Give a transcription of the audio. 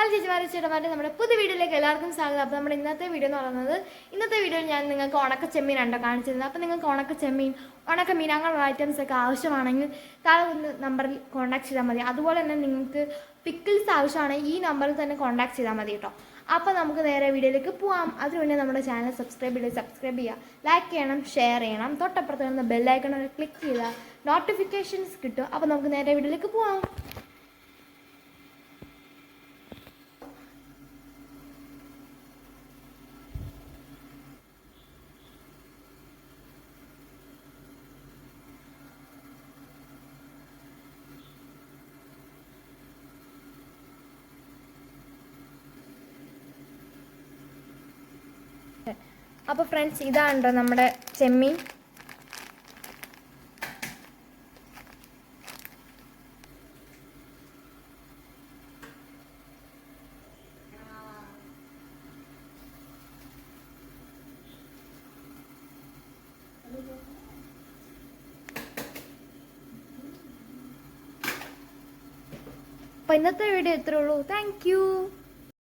Hello ചേച്ചിമാരെ ചേട്ടന്മാരെ നമ്മുടെ പുതിയ വീഡിയോയിലേക്ക് എല്ലാവർക്കും സ്വാഗതം. അപ്പോൾ നമ്മുടെ ഇന്നത്തെ വീഡിയോ എന്ന് പറയുന്നത് ഇന്നത്തെ വീഡിയോ ഞാൻ നിങ്ങൾക്ക് ഉണക്ക ചെമ്മീൻ ഉണ്ടോ കാണിച്ചിരുന്നത്. അപ്പോൾ നിങ്ങൾക്ക് ഉണക്ക ചെമ്മീൻ ഉണക്ക മീൻ അങ്ങനെയുള്ള ഐറ്റംസ് ഒക്കെ ആവശ്യമാണെങ്കിൽ താഴെ ഒന്ന് നമ്പറിൽ കോൺടാക്ട് ചെയ്താൽ മതി. അതുപോലെ തന്നെ നിങ്ങൾക്ക് പിക്കിൾസ് ആവശ്യമാണെങ്കിൽ ഈ നമ്പറിൽ തന്നെ കോൺടാക്ട് ചെയ്താൽ മതി കേട്ടോ. അപ്പോൾ നമുക്ക് നേരെ വീഡിയോയിലേക്ക് പോവാം. അതിനു മുന്നേ നമ്മുടെ ചാനൽ സബ്സ്ക്രൈബ് ചെയ്ത് സബ്സ്ക്രൈബ് ചെയ്യുക. ലൈക്ക് ചെയ്യണം ഷെയർ ചെയ്യണം. തൊട്ടപ്പുറത്ത് വരുന്ന ബെല്ലൈക്കൺ ക്ലിക്ക് ചെയ്താൽ നോട്ടിഫിക്കേഷൻസ് കിട്ടും. അപ്പോൾ നമുക്ക് നേരെ വീഡിയോയിലേക്ക് പോവാം. അപ്പോൾ ഫ്രണ്ട്സ് ഇതാണ് നമ്മുടെ ചെമ്മീൻ? അപ്പോൾ ഇന്നത്തെ വീഡിയോ എത്രയുള്ളൂ താങ്ക് യു